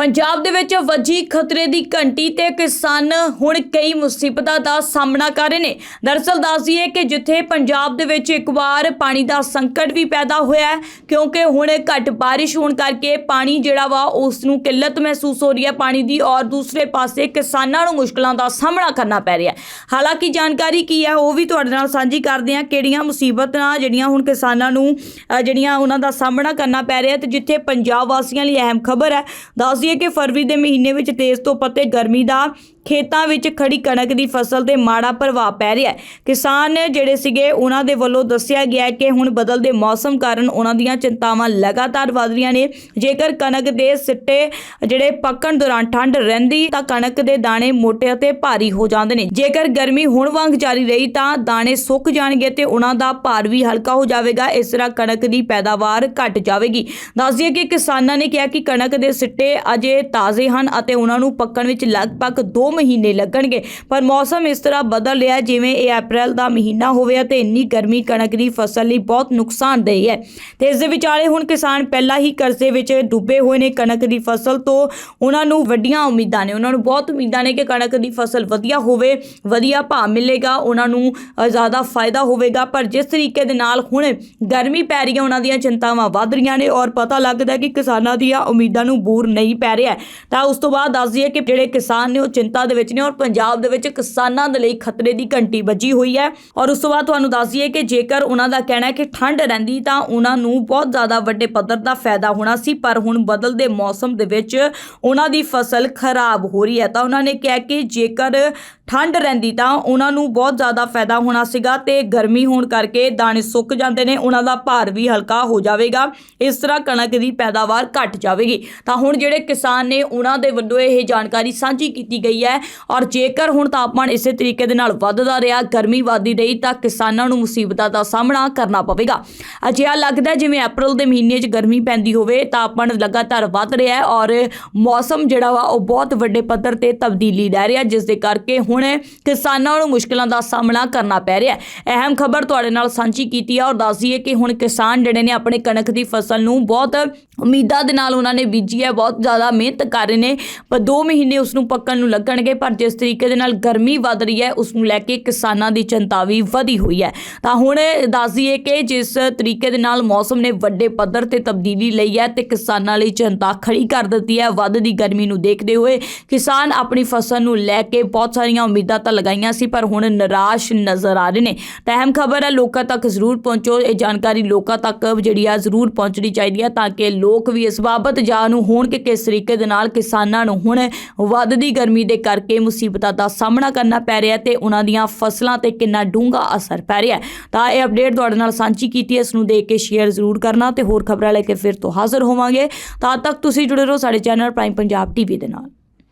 ਪੰਜਾਬ ਦੇ ਵਿੱਚ ਵੱਜੀ ਖਤਰੇ ਦੀ ਘੰਟੀ ਤੇ ਕਿਸਾਨ ਹੁਣ ਕਈ ਮੁਸੀਬਤਾਂ ਦਾ ਸਾਹਮਣਾ ਕਰ ਰਹੇ ਨੇ। ਦਰਅਸਲ ਦੱਸਦੀਏ ਕਿ ਜਿੱਥੇ ਪੰਜਾਬ ਦੇ ਵਿੱਚ ਇੱਕ ਵਾਰ ਪਾਣੀ ਦਾ ਸੰਕਟ ਵੀ ਪੈਦਾ ਹੋਇਆ ਹੈ, ਕਿਉਂਕਿ ਹੁਣ ਘੱਟ ਬਾਰਿਸ਼ ਹੋਣ ਕਰਕੇ ਪਾਣੀ ਜਿਹੜਾ ਵਾ ਉਸ ਨੂੰ ਕਿੱਲਤ ਮਹਿਸੂਸ ਹੋ ਰਹੀ ਹੈ ਪਾਣੀ ਦੀ ਔਰ ਦੂਸਰੇ ਪਾਸੇ ਕਿਸਾਨਾਂ ਨੂੰ ਮੁਸ਼ਕਲਾਂ ਦਾ ਸਾਹਮਣਾ ਕਰਨਾ ਪੈ ਰਿਹਾ ਹੈ। ਹਾਲਾਂਕਿ ਜਾਣਕਾਰੀ ਕੀ ਹੈ, ਉਹ ਵੀ ਤੁਹਾਡੇ ਨਾਲ ਸਾਂਝੀ ਕਰਦੇ ਹਾਂ, ਕਿਹੜੀਆਂ ਮੁਸੀਬਤਾਂ ਜਿਹੜੀਆਂ ਹੁਣ ਕਿਸਾਨਾਂ ਨੂੰ ਜਿਹੜੀਆਂ ਉਹਨਾਂ ਦਾ ਸਾਹਮਣਾ ਕਰਨਾ ਪੈ ਰਿਹਾ ਤੇ ਜਿੱਥੇ ਪੰਜਾਬ ਵਾਸੀਆਂ ਲਈ ਅਹਿਮ ਖਬਰ ਹੈ। ਦੱਸਦੀ ਦਈਏ ਕਿ ਫਰਵਰੀ ਦੇ ਮਹੀਨੇ ਵਿੱਚ ਤੇਜ਼ ਤੋਂ ਪੱਤੇ ਗਰਮੀ ਦਾ ਖੇਤਾਂ ਵਿੱਚ ਖੜੀ ਕਣਕ ਦੀ ਫਸਲ ਤੇ ਮਾੜਾ ਪ੍ਰਭਾਵ ਪੈ ਰਿਹਾ ਹੈ। ਕਿਸਾਨ ਜਿਹੜੇ ਸੀਗੇ, ਉਹਨਾਂ ਦੇ ਵੱਲੋਂ ਦੱਸਿਆ ਗਿਆ ਹੈ ਕਿ ਹੁਣ ਬਦਲਦੇ ਮੌਸਮ ਕਾਰਨ ਉਹਨਾਂ ਦੀਆਂ ਚਿੰਤਾਵਾਂ ਲਗਾਤਾਰ ਵਧ ਰਹੀਆਂ ਨੇ। ਜੇਕਰ ਕਣਕ ਦੇ ਸਿੱਟੇ ਜਿਹੜੇ ਪੱਕਣ ਦੌਰਾਨ ਠੰਡ ਰਹਿੰਦੀ, ਤਾਂ ਕਣਕ ਦੇ ਦਾਣੇ ਮੋਟੇ ਅਤੇ ਭਾਰੀ ਹੋ ਜਾਂਦੇ ਨੇ। ਜੇਕਰ ਗਰਮੀ ਹੁਣ ਵਾਂਗ ਜਾਰੀ ਰਹੀ, ਤਾਂ ਦਾਣੇ ਸੁੱਕ ਜਾਣਗੇ ਤੇ ਉਹਨਾਂ ਦਾ ਭਾਰ ਵੀ ਹਲਕਾ ਹੋ ਜਾਵੇਗਾ। ਇਸ ਤਰ੍ਹਾਂ ਕਣਕ ਦੀ ਪੈਦਾਵਾਰ ਘਟ ਜਾਵੇਗੀ। ਦੱਸ ਦਈਏ ਕਿ ਕਿਸਾਨਾਂ ਨੇ ਕਿਹਾ ਕਿ ਕਣਕ ਦੇ ਸਿੱਟੇ ਅਜੇ ਤਾਜ਼ੇ ਹਨ ਅਤੇ ਉਹਨਾਂ ਨੂੰ ਪੱਕਣ ਵਿੱਚ ਲਗਭਗ 2 ਮਹੀਨੇ ਲੱਗਣਗੇ। ਪਰ ਮੌਸਮ ਇਸ ਤਰ੍ਹਾਂ ਬਦਲ ਰਿਹਾ ਜਿਵੇਂ ਇਹ ਅਪ੍ਰੈਲ ਦਾ ਮਹੀਨਾ ਹੋਵੇ ਅਤੇ ਇੰਨੀ ਗਰਮੀ ਕਣਕ ਦੀ ਫਸਲ ਲਈ ਬਹੁਤ ਨੁਕਸਾਨਦੇਹ ਹੈ। ਤੇ ਇਸ ਦੇ ਵਿਚਾਲੇ ਹੁਣ ਕਿਸਾਨ ਪਹਿਲਾਂ ਹੀ ਕਰਜ਼ੇ ਵਿੱਚ ਡੁੱਬੇ ਹੋਏ ਨੇ। ਕਣਕ ਦੀ ਫਸਲ ਤੋਂ ਉਹਨਾਂ ਨੂੰ ਵੱਡੀਆਂ ਉਮੀਦਾਂ ਨੇ। ਉਹਨਾਂ ਨੂੰ ਬਹੁਤ ਉਮੀਦਾਂ ਨੇ ਕਿ ਕਣਕ ਦੀ ਫਸਲ ਵਧੀਆ ਹੋਵੇ, ਵਧੀਆ ਭਾਅ ਮਿਲੇਗਾ, ਉਹਨਾਂ ਨੂੰ ਜ਼ਿਆਦਾ ਫਾਇਦਾ ਹੋਵੇਗਾ। ਪਰ ਜਿਸ ਤਰੀਕੇ ਦੇ ਨਾਲ ਹੁਣ ਗਰਮੀ ਪੈ ਰਹੀ ਹੈ, ਉਹਨਾਂ ਦੀਆਂ ਚਿੰਤਾਵਾਂ ਵੱਧ ਰਹੀਆਂ ਨੇ ਔਰ ਪਤਾ ਲੱਗਦਾ ਕਿ ਕਿਸਾਨਾਂ ਦੀਆਂ ਉਮੀਦਾਂ ਨੂੰ ਬੂਰ ਨਹੀਂ ਪੈ ਰਿਹਾ ਤਾਂ ਉਸ ਤੋਂ ਬਾਅਦ ਦੱਸ ਦਈਏ ਕਿ ਜਿਹੜੇ ਕਿਸਾਨ ਨੇ, ਉਹ ਚਿੰਤਾ ਦੇ ਵਿੱਚ ਨੇ ਔਰ ਪੰਜਾਬ ਦੇ ਵਿੱਚ ਕਿਸਾਨਾਂ ਦੇ ਲਈ ਖਤਰੇ ਦੀ ਘੰਟੀ ਵੱਜੀ ਹੋਈ ਹੈ। ਔਰ ਉਸ ਤੋਂ ਬਾਅਦ ਤੁਹਾਨੂੰ ਦੱਸ ਦਈਏ ਕਿ ਜੇਕਰ ਉਹਨਾਂ ਦਾ ਕਹਿਣਾ ਹੈ ਕਿ ਠੰਡ ਰਹਿੰਦੀ, ਤਾਂ ਉਹਨਾਂ ਨੂੰ ਬਹੁਤ ਜ਼ਿਆਦਾ ਵੱਡੇ ਪੱਧਰ ਦਾ ਫਾਇਦਾ ਹੋਣਾ ਸੀ। ਪਰ ਹੁਣ ਬਦਲਦੇ ਮੌਸਮ ਦੇ ਵਿੱਚ ਉਹਨਾਂ ਦੀ ਫਸਲ ਖਰਾਬ ਹੋ ਰਹੀ ਹੈ। ਤਾਂ ਉਹਨਾਂ ਨੇ ਕਿਹਾ ਕਿ ਜੇਕਰ ਠੰਡ ਰਹਿੰਦੀ, ਤਾਂ ਉਹਨਾਂ ਨੂੰ ਬਹੁਤ ਜ਼ਿਆਦਾ ਫਾਇਦਾ ਹੋਣਾ ਸੀਗਾ ਤੇ ਗਰਮੀ ਹੋਣ ਕਰਕੇ ਦਾਣੇ ਸੁੱਕ ਜਾਂਦੇ ਨੇ, ਉਹਨਾਂ ਦਾ ਭਾਰ ਵੀ ਹਲਕਾ ਹੋ ਜਾਵੇਗਾ। ਇਸ ਤਰ੍ਹਾਂ ਕਣਕ ਦੀ ਪੈਦਾਵਾਰ ਘਟ ਜਾਵੇਗੀ। ਤਾਂ ਹੁਣ ਜਿਹੜੇ ਕਿਸਾਨ ਨੇ ਉਹਨਾਂ ਦੇ ਵੱਲੋਂ ਇਹ ਜਾਣਕਾਰੀ ਸਾਂਝੀ ਕੀਤੀ ਗਈ ਹੈ। ਔਰ ਜੇਕਰ ਹੁਣ ਤਾਪਮਾਨ ਇਸੇ ਤਰੀਕੇ ਦੇ ਨਾਲ ਵੱਧਦਾ ਰਿਹਾ, ਗਰਮੀ ਵਧਦੀ ਰਹੀ, ਤਾਂ ਕਿਸਾਨਾਂ ਨੂੰ ਮੁਸੀਬਤਾਂ ਦਾ ਸਾਹਮਣਾ ਕਰਨਾ ਪਵੇਗਾ। ਅਜਿਹਾ ਲੱਗਦਾ ਜਿਵੇਂ ਅਪ੍ਰੈਲ ਦੇ ਮਹੀਨੇ 'ਚ ਗਰਮੀ ਪੈਂਦੀ ਹੋਵੇ, ਤਾਪਮਾਨ ਲਗਾਤਾਰ ਵੱਧ ਰਿਹਾ ਹੈ ਔਰ ਮੌਸਮ ਜਿਹੜਾ ਵਾ, ਉਹ ਬਹੁਤ ਵੱਡੇ ਪੱਧਰ ਤੇ ਤਬਦੀਲੀ ਲੈ ਰਿਹਾ ਜਿਸ ਦੇ ਕਰਕੇ ਹੁਣ ਕਿਸਾਨਾਂ ਨੂੰ ਮੁਸ਼ਕਲਾਂ ਦਾ ਸਾਹਮਣਾ ਕਰਨਾ ਪੈ ਰਿਹਾ ਹੈ। ਅਹਿਮ ਖਬਰ ਤੁਹਾਡੇ ਨਾਲ ਸਾਂਝੀ ਕੀਤੀ ਹੈ ਔਰ ਦੱਸ ਦਈਏ ਕਿ ਹੁਣ ਕਿਸਾਨ ਜਿਹੜੇ ਨੇ ਆਪਣੇ ਕਣਕ ਦੀ ਫਸਲ ਨੂੰ ਬਹੁਤ ਉਮੀਦਾਂ ਦੇ ਨਾਲ ਉਹਨਾਂ ਨੇ ਬੀਜੀ ਹੈ, ਬਹੁਤ ਜ਼ਿਆਦਾ ਮਿਹਨਤ ਕਰ ਰਹੇ ਨੇ, ਪਰ 2 ਮਹੀਨੇ ਉਸ ਨੂੰ ਪੱਕਣ ਨੂੰ ਲੱਗਣਗੇ, ਪਰ ਜਿਸ ਤਰੀਕੇ ਦੇ ਨਾਲ ਗਰਮੀ ਵੱਧ ਰਹੀ ਹੈ ਉਸ ਨੂੰ ਲੈ ਕੇ ਕਿਸਾਨਾਂ ਦੀ ਚਿੰਤਾ ਵੀ ਵਧੀ ਹੋਈ ਹੈ। ਤਾਂ ਹੁਣ ਦੱਸ ਦਈਏ ਕਿ ਜਿਸ ਤਰੀਕੇ ਦੇ ਨਾਲ ਮੌਸਮ ਨੇ ਵੱਡੇ ਪੱਧਰ ਤੇ ਤਬਦੀਲੀ ਲਈ ਹੈ ਤੇ ਕਿਸਾਨਾਂ ਲਈ ਚਿੰਤਾ ਖੜੀ ਕਰ ਦਿੱਤੀ ਹੈ। ਵੱਧਦੀ ਗਰਮੀ ਨੂੰ ਦੇਖਦੇ ਹੋਏ ਕਿਸਾਨ ਆਪਣੀ ਫਸਲ ਨੂੰ ਲੈ ਕੇ ਬਹੁਤ ਸਾਰੀਆਂ ਉਮੀਦਾਂ ਤਾਂ ਲਗਾਈਆਂ ਸੀ, ਪਰ ਹੁਣ ਨਿਰਾਸ਼ ਨਜ਼ਰ ਆ ਰਹੇ ਨੇ। ਤਾਂ ਅਹਿਮ ਖਬਰ ਹੈ, ਲੋਕਾਂ ਤੱਕ ਜ਼ਰੂਰ ਪਹੁੰਚੋ। ਇਹ ਜਾਣਕਾਰੀ ਲੋਕਾਂ ਤੱਕ ਜਿਹੜੀ ਆ ਜ਼ਰੂਰ ਪਹੁੰਚਣੀ ਚਾਹੀਦੀ ਹੈ ਤਾਂ ਕਿ ਲੋਕ ਵੀ ਇਸ ਬਾਬਤ ਜਾਣੂ ਹੋਣ ਕਿ ਕਿਸ ਤਰੀਕੇ ਦੇ ਨਾਲ ਕਿਸਾਨਾਂ ਨੂੰ ਹੁਣ ਵੱਧਦੀ ਗਰਮੀ ਦੇ ਕਰਕੇ ਮੁਸੀਬਤਾਂ ਦਾ ਸਾਹਮਣਾ ਕਰਨਾ ਪੈ ਰਿਹਾ ਤੇ ਉਹਨਾਂ ਦੀਆਂ ਫਸਲਾਂ ਤੇ ਕਿੰਨਾ ਡੂੰਘਾ ਅਸਰ ਪੈ ਰਿਹਾ ਤਾਂ ਇਹ ਅਪਡੇਟ ਤੁਹਾਡੇ ਨਾਲ ਸਾਂਝੀ ਕੀਤੀ ਹੈ, ਇਸ ਨੂੰ ਦੇਖ ਕੇ ਸ਼ੇਅਰ ਜ਼ਰੂਰ ਕਰਨਾ ਤੇ ਹੋਰ ਖਬਰਾਂ ਲੈ ਕੇ ਫਿਰ ਤੋਂ ਹਾਜ਼ਰ ਹੋਵਾਂਗੇ। ਤਦ ਤੱਕ ਤੁਸੀਂ ਜੁੜੇ ਰਹੋ ਸਾਡੇ ਚੈਨਲ ਪ੍ਰਾਈਮ ਪੰਜਾਬ ਟੀਵੀ ਦੇ ਨਾਲ।